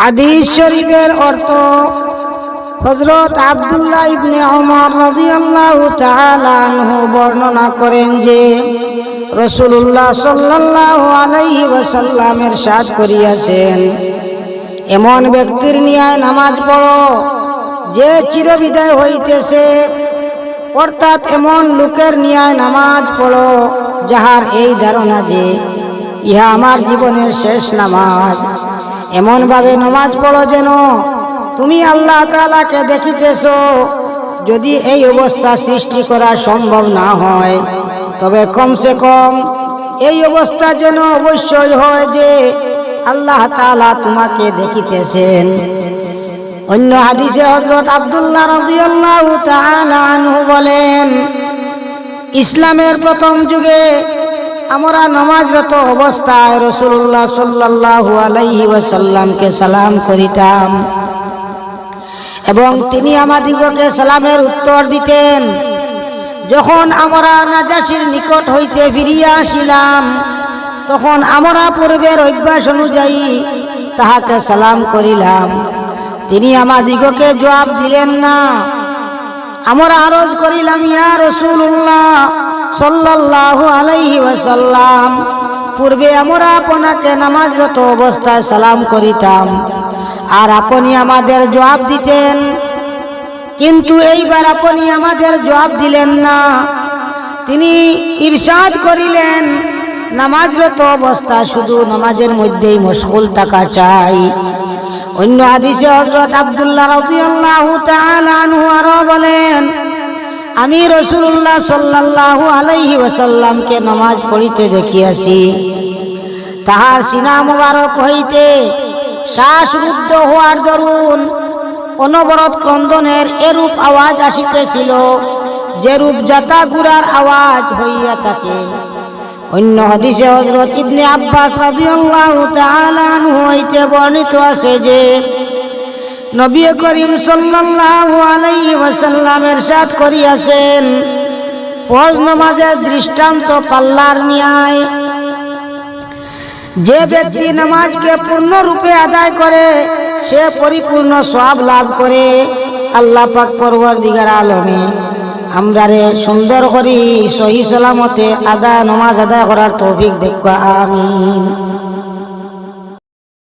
হাদিস শরীফের অর্থ হজরত আব্দুল্লাহ ইবনে ওমর রাদিয়াল্লাহু তাআলা আনহু বর্ণনা করেন যে রসুল্লাহ সাল্লাল্লাহু আলাইহি ওয়াসাল্লামের সাথ করিয়াছেন, এমন ব্যক্তির নিয়ে নামাজ পড়ো যে চিরবিদায় হইতেছে। অর্থাৎ এমন লোকের নিয়ে নামাজ পড়ো যাহার এই ধারণা যে ইহা আমার জীবনের শেষ নামাজ। এমনভাবে নামাজ পড়ো যেন তুমি আল্লাহ তালাকে দেখিতেছ। যদি এই অবস্থা সৃষ্টি করা সম্ভব না হয়, তবে কমসে কম এই অবস্থা যেন অবশ্যই হয় যে আল্লাহ তালা তোমাকে দেখিতেছেন। অন্য হাদিসে হজরত আবদুল্লাহ আনহু বলেন, ইসলামের প্রথম যুগে আমরা নামাজরত অবস্থায় রসুল্লাহ সাল্লাল্লাহু আলাইহি ওয়াসাল্লামকে সালাম করিতাম। এবং তিনি আমাদিগকে সালামের উত্তর দিতেন। যখন আমরা নাজাসির নিকট হইতে ফিরিয়া আসিলাম, তখন আমরা পূর্বের অভ্যাস অনুযায়ী তাহাকে সালাম করিলাম। তিনি আমাদিগকে জবাব দিলেন, না, আমরা আরজ করিলাম, ইয়া রসুল্লাহ সাল্লাল্লাহু আলাইহি ওয়াসাল্লাম। পূর্বে আমরা আপনাকে নামাজরত অবস্থায় সালাম করিতাম, আর আপনি আমাদের জবাব দিতেন। কিন্তু এইবার আপনি আমাদের জবাব দিলেন না। তিনি ইরশাদ করিলেন, নামাজরত অবস্থা শুধু নামাজের মধ্যেই মশগুল থাকা চাই। অন্য হাদিসে হজরত আব্দুল্লাহ তাআলা আনহু আরও বলেন আমি রসুল্লাহ সাল্লাল্লাহু আলাইহি ওয়াসাল্লামকে নামাজ পড়িতে দেখিয়াছি। তাহার সিনা মুবারক হইতে শ্বাসরুদ্ধ হওয়ার দরুন অনবরত ক্রন্দনের এরূপ আওয়াজ আসিতেছিল, যেরূপ জাতা গুড়ার আওয়াজ হইয়া থাকে। অন্য হাদিসে হযরত ইবনে আব্বাস রাদিয়াল্লাহু তাআলা আনহু হইতে বর্ণিত আছে যে নবী করিম সাল্লাল্লাহু আলাইহি ওয়াসাল্লামের সাথ করিয়াছেন, ফরজ নামাজের দৃষ্টান্ত পাল্লার ন্যায়। যে ব্যক্তি নামাজকে পূর্ণরূপে আদায় করে, সে পরিপূর্ণ সব লাভ করে। আল্লাহ পাক পরবর্তীকার আলমে, আমরা রে সুন্দর করি সহি সালামতে আদা, নমাজ আদায় করার তৌফিক দেখবা আমিন।